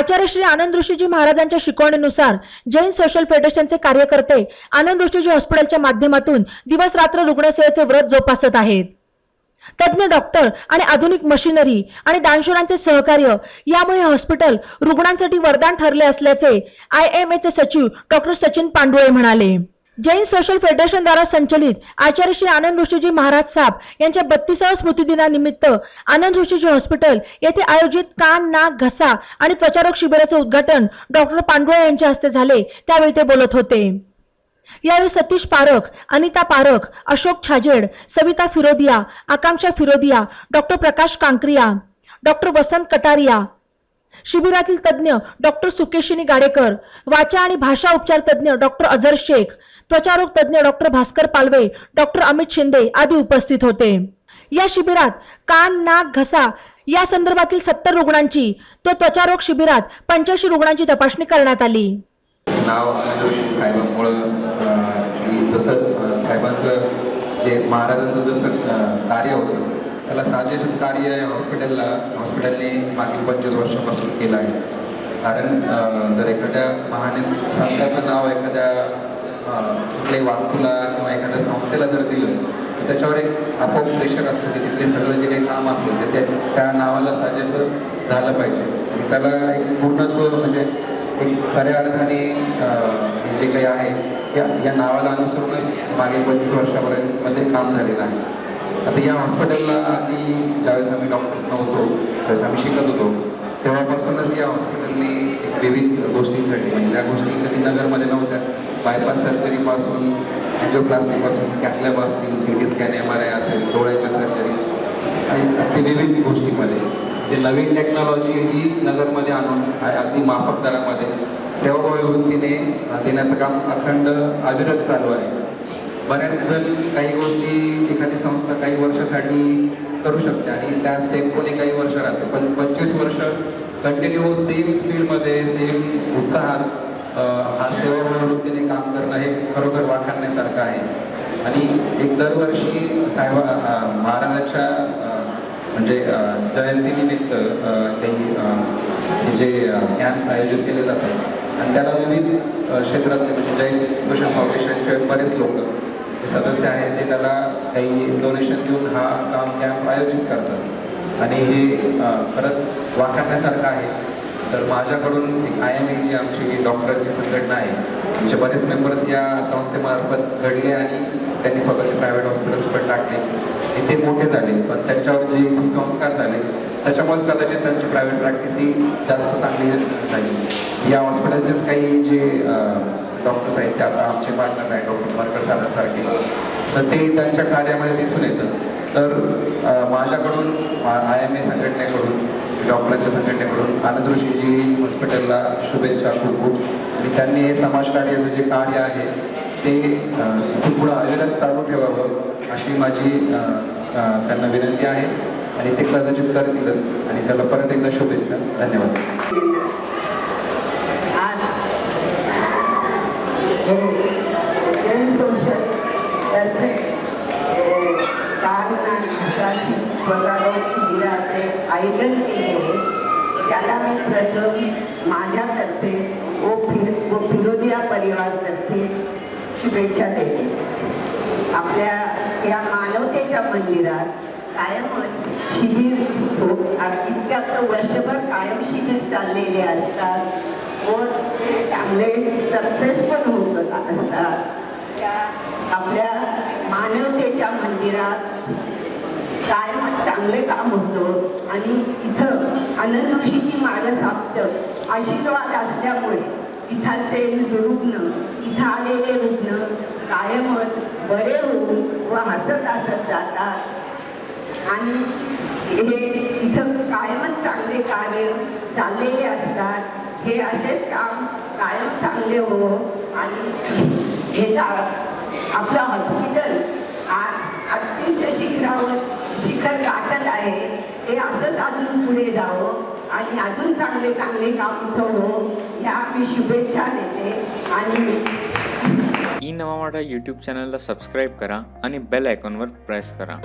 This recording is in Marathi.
आचार्य श्री आनंद ऋषीजी महाराजांच्या शिकवणीनुसार जैन सोशल फेडरेशनचे कार्यकर्ते आनंद ऋषीजी हॉस्पिटलच्या माध्यमातून दिवस रात्र रुग्णसेवेचे व्रत जोपासत आहेत. तज्ज्ञ डॉक्टर आणि आधुनिक मशिनरी आणि दानशुरांचे सहकार्य यामुळे हॉस्पिटल रुग्णांसाठी वरदान ठरले असल्याचे आय एम चे सचिव डॉक्टर सचिन पांडुळे म्हणाले. जैन सोशल फेडरेशन द्वारा संचलित आचार्य श्री आनंद ऋषीजी महाराज साहेब यांच्या बत्तीसाव्या स्मृतिदिनानिमित्त आनंद ऋषीजी हॉस्पिटल येथे आयोजित कान नाक घसा आणि त्वचारोग शिबिराचे उद्घाटन डॉक्टर पांडुळे यांच्या हस्ते झाले. त्यावेळी ते बोलत होते. यावेळी सतीश पारख अनिता पारख अशोक छाजेड सविता फिरोदिया आकांक्षा फिरोदिया डॉक्टर प्रकाश कांक्रिया डॉक्टर वसंत कटारिया शिबिरातील तज्ज्ञ डॉक्टर सुकेशिनी गाडेकर वाचा आणि भाषा उपचार तज्ज्ञ डॉक्टर अझर शेख त्वचारोग तज्ज्ञ डॉक्टर भास्कर पालवे डॉक्टर अमित शिंदे आदी उपस्थित होते. या शिबिरात कान नाक घसा या संदर्भातील सत्तर रुग्णांची तर त्वचारोग शिबिरात पंच्याऐंशी रुग्णांची तपासणी करण्यात आली. नाव जोशी साहेबांमुळं साहेबांचं जे महाराजांचं जसं कार्य होतं त्याला साजेशच कार्य हॉस्पिटलला. हॉस्पिटलने मागील पंचवीस वर्षापासून केलं आहे. कारण जर एखाद्या महान संस्थाचं नाव एखाद्या कुठल्याही वास्तूला किंवा एखाद्या संस्थेला जर दिलं तर त्याच्यावर एक आपोआप प्रेशर असतं की तिथले सगळं जे काही काम असेल ते त्या त्या नावाला साजेसं झालं पाहिजे. आणि त्याला एक पूर्णत्व म्हणजे एक खऱ्या अर्थाने जे काही आहे या या नावाला अनुसरूनच मागे पंचवीस वर्षापर्यंत मध्ये काम झालेलं आहे. आता या हॉस्पिटलला आधी ज्यावेळेस आम्ही डॉक्टर्स नव्हतो त्यावेळेस आम्ही शिकत होतो तेव्हापासूनच या हॉस्पिटलने विविध गोष्टींसाठी म्हणजे त्या गोष्टी कधी नगरमध्ये नव्हत्या बायपास सर्जरीपासून अँजिओप्लास्टीपासून कॅथलॅब असतील C T scan M R I असेल डोळ्याच्या सर्जरी आणि अगदी विविध गोष्टीमध्ये. जे नवीन टेक्नॉलॉजी ही नगरमध्ये आणून अगदी माफक दरामध्ये सेवाभावी वृत्तीने देण्याचं काम अखंड अविरत चालू आहे. बऱ्याच जण काही गोष्टी संस्था काही वर्षासाठी करू शकते आणि त्या स्टेपमध्ये काही वर्ष राहते. पण पंचवीस वर्ष कंटिन्यू सेम स्पीडमध्ये सेम उत्साहात हा वृत्तीने काम करणं हे खरोखर वाखाणण्यासारखं आहे. आणि एक दरवर्षी साहेबा महाराजांच्या म्हणजे जयंतीनिमित्त काही जे कॅम्प्स आयोजित केले जातात. आणि त्याला विविध क्षेत्रातले म्हणजे जैन सोशल फाउंडेशनचे बरेच लोक सदस्य आहेत ते त्याला काही डोनेशन देऊन हा काम कॅम्प आयोजित करतात. आणि हे खरंच वाखाण्यासारखं आहे. तर माझ्याकडून आय एम ए जी आमची डॉक्टरांची संघटना आहे आमचे बरेच मेंबर्स या संस्थेमार्फत घडले आणि त्यांनी स्वतःचे प्रायव्हेट हॉस्पिटल्स पण टाकले. ते मोठे झाले पण त्यांच्यावर जे संस्कार झाले त्याच्यामुळेच कदाचित त्यांची प्रायव्हेट प्रॅक्टिस ही जास्त चांगली झाली. या हॉस्पिटलचेच काही जे डॉक्टर साहेब त्या आता आमचे पार्टनर आहे डॉक्टर मरकर साधन सारखे तर ते त्यांच्या कार्यामध्ये दिसून येतं. तर माझ्याकडून आय एम ए संघटनेकडून डॉक्टरांच्या संघटनेकडून आनंद ऋषीजी हॉस्पिटलला शुभेच्छा खूप खूप. आणि त्यांनी हे समाजकार्याचं जे कार्य आहे ते पुढं अविरत चालू ठेवावं अशी माझी त्यांना विनंती आहे. आणि ते कदाचित करतीलच. आणि त्याला परत एकदा शुभेच्छा. धन्यवाद आज हे जैन सोशल तर्फे हे कान नाक घसाची त्वचारोग शिबिराचे आयोजन केले त्याला मी प्रथम माझ्यातर्फे व फिर व फिरोदिया परिवारतर्फे शुभेच्छा देते. आपल्या या मानवतेच्या मंदिरात कायमच शिबिर हो इतक्यात तर वर्षभर कायम शिबिर चाललेले असतात. व ते चांगले सक्सेस त्या आपल्या मानवतेच्या मंदिरात कायमच चांगले काम होतं आणि इथं आनंद ऋषीची महाराज आशीर्वाद असल्यामुळे इथालचे रुग्ण इथं आलेले रुग्ण कायमच बरे होऊन व हसत हसत जातात. आणि हे इथं कायमच चांगले कार्य चाललेले असतात. हे असेच काम कायम चांगले हो आणि हे आपलं हॉस्पिटल आ- अत्युच्च शिखरावर शिखर गाठत आहे. ते असंच अजून पुढे जावं आणि अजून चांगले चांगले काम इथं हो ह्या मी शुभेच्छा देते आणि ई नवा मराठा यूट्यूब चॅनलला सबस्क्राईब करा आणि बेल आयकॉनवर प्रेस करा.